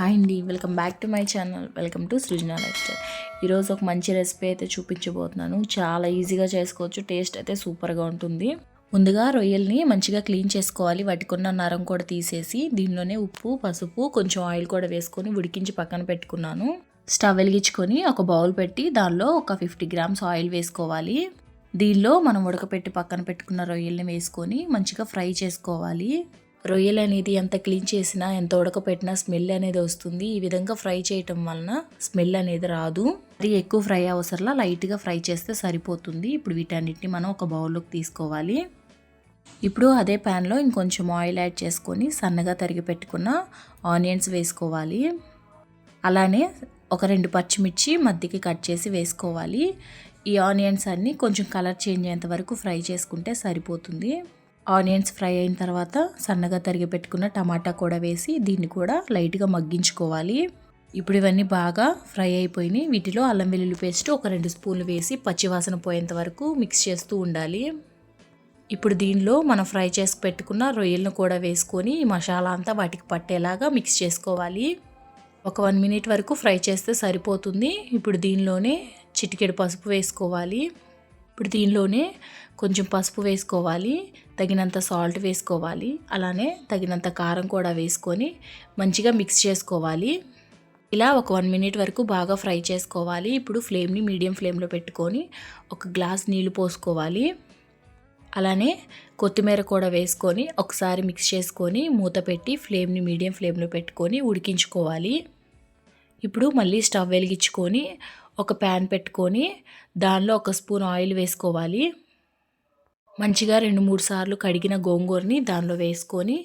Hi అండి welcome back to my channel welcome to Srujana lifestyle ఈరోజు ఒక మంచి రెసిపీ అయితే చూపించబోతున్నాను. చాలా ఈజీగా చేసుకోవచ్చు టేస్ట్ అయితే సూపర్గా ఉంటుంది. ముందుగా రొయ్యల్ని మంచిగా క్లీన్ చేసుకోవాలి. వాటికున్న నరం కూడా తీసేసి దీనిలోనే ఉప్పు పసుపు కొంచెం ఆయిల్ కూడా వేసుకొని ఉడికించి పక్కన పెట్టుకున్నాను. స్టవ్ వెలిగించుకొని ఒక బౌల్ పెట్టి దానిలో ఒక ఫిఫ్టీ గ్రామ్స్ ఆయిల్ వేసుకోవాలి. దీనిలో మనం ఉడకపెట్టి పక్కన పెట్టుకున్న రొయ్యల్ని వేసుకొని మంచిగా ఫ్రై చేసుకోవాలి. రొయ్యలు అనేది ఎంత క్లీన్ చేసినా ఎంత ఉడకపెట్టినా స్మెల్ అనేది వస్తుంది. ఈ విధంగా ఫ్రై చేయటం వలన స్మెల్ అనేది రాదు. అది ఎక్కువ ఫ్రై అవసరంలా లైట్గా ఫ్రై చేస్తే సరిపోతుంది. ఇప్పుడు వీటన్నిటిని మనం ఒక బౌల్లోకి తీసుకోవాలి. ఇప్పుడు అదే ప్యాన్లో ఇంకొంచెం ఆయిల్ యాడ్ చేసుకొని సన్నగా తరిగి పెట్టుకున్న ఆనియన్స్ వేసుకోవాలి. అలానే ఒక రెండు పచ్చిమిర్చి మధ్యకి కట్ చేసి వేసుకోవాలి. ఈ ఆనియన్స్ అన్నీ కొంచెం కలర్ చేంజ్ అయ్యేంత వరకు ఫ్రై చేసుకుంటే సరిపోతుంది. ఆనియన్స్ ఫ్రై అయిన తర్వాత సన్నగా తరిగి పెట్టుకున్న టమాటా కూడా వేసి దీన్ని కూడా లైట్గా మగ్గించుకోవాలి. ఇప్పుడు ఇవన్నీ బాగా ఫ్రై అయిపోయినాయి. వీటిలో అల్లం వెల్లుల్లి పేస్ట్ ఒక రెండు స్పూన్లు వేసి పచ్చివాసన పోయేంత వరకు మిక్స్ చేస్తూ ఉండాలి. ఇప్పుడు దీనిలో మనం ఫ్రై చేసి పెట్టుకున్న రొయ్యలను కూడా వేసుకొని మసాలా అంతా వాటికి పట్టేలాగా మిక్స్ చేసుకోవాలి. ఒక వన్ మినిట్ వరకు ఫ్రై చేస్తే సరిపోతుంది. ఇప్పుడు దీనిలోనే చిటికెడు పసుపు వేసుకోవాలి. ఇప్పుడు దీనిలోనే కొంచెం పసుపు వేసుకోవాలి తగినంత సాల్ట్ వేసుకోవాలి అలానే తగినంత కారం కూడా వేసుకొని మంచిగా మిక్స్ చేసుకోవాలి. ఇలా ఒక వన్ మినిట్ వరకు బాగా ఫ్రై చేసుకోవాలి. ఇప్పుడు ఫ్లేమ్ని మీడియం ఫ్లేమ్లో పెట్టుకొని ఒక గ్లాస్ నీళ్ళు పోసుకోవాలి. అలానే కొత్తిమీర కూడా వేసుకొని ఒకసారి మిక్స్ చేసుకొని మూత పెట్టి ఫ్లేమ్ని మీడియం ఫ్లేమ్లో పెట్టుకొని ఉడికించుకోవాలి. ఇప్పుడు మళ్ళీ స్టవ్ వెలిగించుకొని ఒక ప్యాన్ పెట్టుకొని దానిలో ఒక స్పూన్ ఆయిల్ వేసుకోవాలి. మంచిగా రెండు మూడు సార్లు కడిగిన గోంగూరని దానిలో వేసుకొని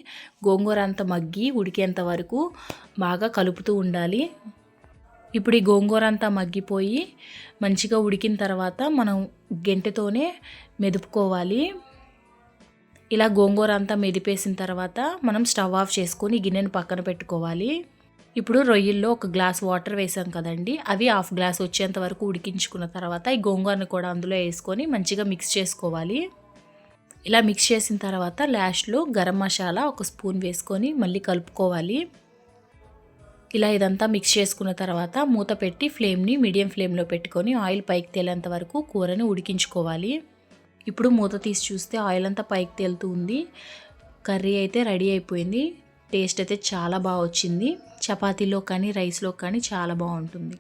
గోంగూర అంతా మగ్గి ఉడికేంత వరకు బాగా కలుపుతూ ఉండాలి. ఇప్పుడు ఈ గోంగూర అంతా మగ్గిపోయి మంచిగా ఉడికిన తర్వాత మనం గెంటెతోనే మెదుపుకోవాలి. ఇలా గోంగూర అంతా మెదిపేసిన తర్వాత మనం స్టవ్ ఆఫ్ చేసుకొని గిన్నెను పక్కన పెట్టుకోవాలి. ఇప్పుడు రొయ్యల్లో ఒక గ్లాస్ వాటర్ వేసాం కదండి అవి హాఫ్ గ్లాస్ వచ్చేంత వరకు ఉడికించుకున్న తర్వాత ఈ గోంగూరను కూడా అందులో వేసుకొని మంచిగా మిక్స్ చేసుకోవాలి. ఇలా మిక్స్ చేసిన తర్వాత లాస్ట్లో గరం మసాలా ఒక స్పూన్ వేసుకొని మళ్ళీ కలుపుకోవాలి. ఇలా ఇదంతా మిక్స్ చేసుకున్న తర్వాత మూత పెట్టి ఫ్లేమ్ని మీడియం ఫ్లేమ్లో పెట్టుకొని ఆయిల్ పైకి తేలేంత వరకు కూరని ఉడికించుకోవాలి. ఇప్పుడు మూత తీసి చూస్తే ఆయిల్ అంతా పైకి తేలుతూ ఉంది. కర్రీ అయితే రెడీ అయిపోయింది. టేస్ట్ అయితే చాలా బాగా వచ్చింది. చపాతీలో కానీ రైస్లో కానీ చాలా బాగుంటుంది.